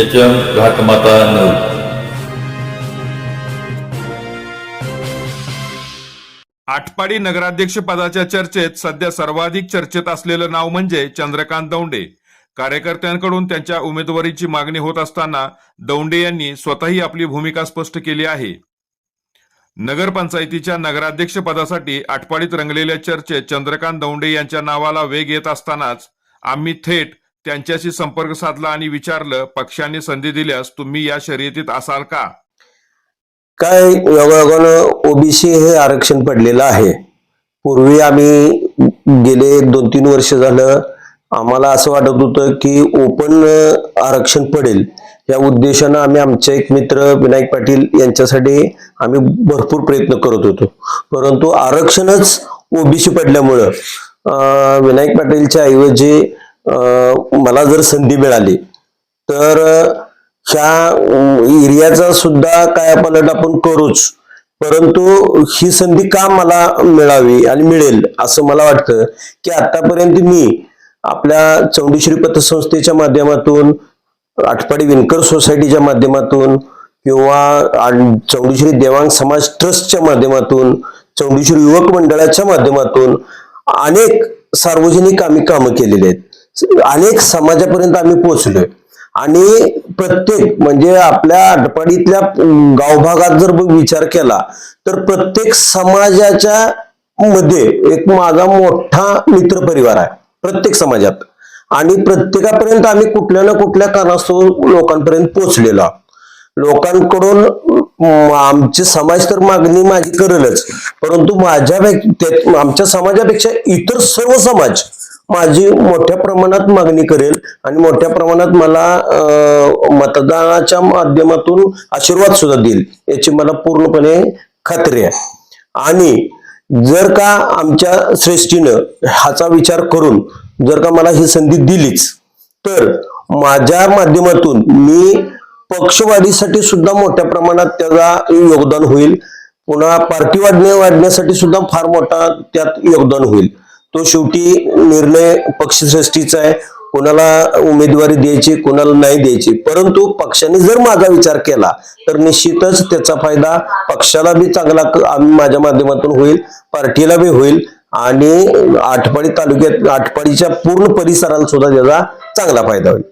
H M घाटमाता नऊ आटपाडी नगराध्यक्ष पदाच्या चर्चेत सध्या सर्वाधिक चर्चेत असलेलं नाव म्हणजे चंद्रकांत दौंडे. कार्यकर्त्यांकडून त्यांच्या उमेदवारीची मागणी होत असताना दौंडे यांनी स्वतःही आपली भूमिका स्पष्ट केली आहे. नगरपंचायतीच्या नगराध्यक्ष पदासाठी आटपाडीत रंगलेल्या चर्चेत चंद्रकांत दौंडे यांच्या नावाला वेग येत असतानाच आम्ही थेट त्यांच्याशी संपर्क साधला आणि विचारलं पक्षाने संधी दिल्यास तुम्ही या शर्यतीत असाल का? काय योगायोगानं ओबीसी हे आरक्षण पडलेलं आहे. पूर्वी आम्ही गेले दोन तीन वर्ष झालं. आम्हाला असं वाटत होतं की ओपन आरक्षण पडेल. या उद्देशानं आम्ही आमचे एक मित्र विनायक पाटील यांच्यासाठी आम्ही भरपूर प्रयत्न करत होतो. परंतु आरक्षणच ओबीसी पडल्यामुळं विनायक पाटीलच्या ऐवजी मला जर संधी मिळाली तर ह्या एरियाचा सुद्धा काय पलट आपण करूच. परंतु ही संधी का मला मिळावी आणि मिळेल असं मला वाटतं की आतापर्यंत मी आपल्या चौंडीश्री पतसंस्थेच्या माध्यमातून आटपाडी विणकर सोसायटीच्या माध्यमातून किंवा चौंडीश्री देवांग समाज ट्रस्टच्या माध्यमातून चौंडीश्री युवक मंडळाच्या माध्यमातून अनेक सार्वजनिक आम्ही कामं केलेली आहेत. अनेक समाजापर्यंत आम्ही पोहोचलोय. आणि प्रत्येक म्हणजे आपल्या आटपाडीतल्या गावभागात जर विचार केला तर प्रत्येक समाजाच्या मध्ये एक माझा मोठा मित्र परिवार आहे. प्रत्येक समाजात. आणि प्रत्येकापर्यंत आम्ही कुठल्या ना कुठल्या कारणास्तव लोकांपर्यंत पोहोचलेलो आहोत. लोकांकडून आमचे समाज तर मागणी माझी करेलच परंतु माझ्या आमच्या समाजापेक्षा इतर सर्व समाज माझी मोठ्या प्रमाणात मागणी करेल आणि मोठ्या प्रमाणात मला अं, मतदानाच्या माध्यमातून आशीर्वाद सुद्धा देईल याची मला पूर्णपणे खात्री आहे. आणि जर का आमच्या श्रेष्ठीनं ह्याचा विचार करून जर का मला ही संधी दिलीच तर माझ्या माध्यमातून मी पक्षवाढीसाठी सुद्धा मोठ्या प्रमाणात त्याचा योगदान होईल. पुन्हा पार्टी वाढण्या वाढण्यासाठी सुद्धा फार मोठा त्यात योगदान होईल. तो शेवटी निर्णय पक्षश्रेष्ठीचा आहे. कोणाला उमेदवारी द्यायची कोणाला नाही द्यायची. परंतु पक्षाने जर माझा विचार केला तर निश्चितच त्याचा फायदा पक्षाला बी चांगला आम्ही माझ्या माध्यमातून होईल पार्टीला बी होईल आणि आटपाडी तालुक्यात आटपाडीच्या पूर्ण परिसराला सुद्धा त्याचा चांगला फायदा होईल.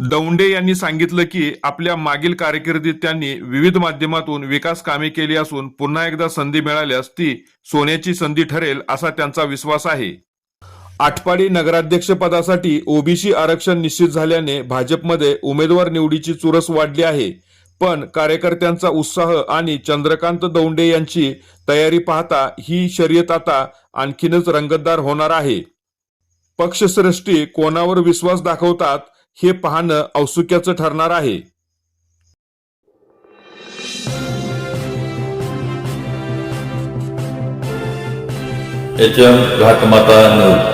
दौंडे यांनी सांगितलं की आपल्या मागील कारकिर्दीत त्यांनी विविध माध्यमातून विकास कामे केली असून पुन्हा एकदा संधी मिळाल्यास ती सोन्याची संधी ठरेल असा त्यांचा विश्वास आहे. आटपाडी नगराध्यक्ष पदासाठी ओबीसी आरक्षण निश्चित झाल्याने भाजपमध्ये उमेदवार निवडीची चुरस वाढली आहे. पण कार्यकर्त्यांचा उत्साह आणि चंद्रकांत दौंडे यांची तयारी पाहता ही शर्यत आता आणखीनच रंगतदार होणार आहे. पक्षश्रेष्ठी कोणावर विश्वास दाखवतात हे पाहणं औत्सुक्याचं ठरणार आहे. एच एम घाटमाता नऊ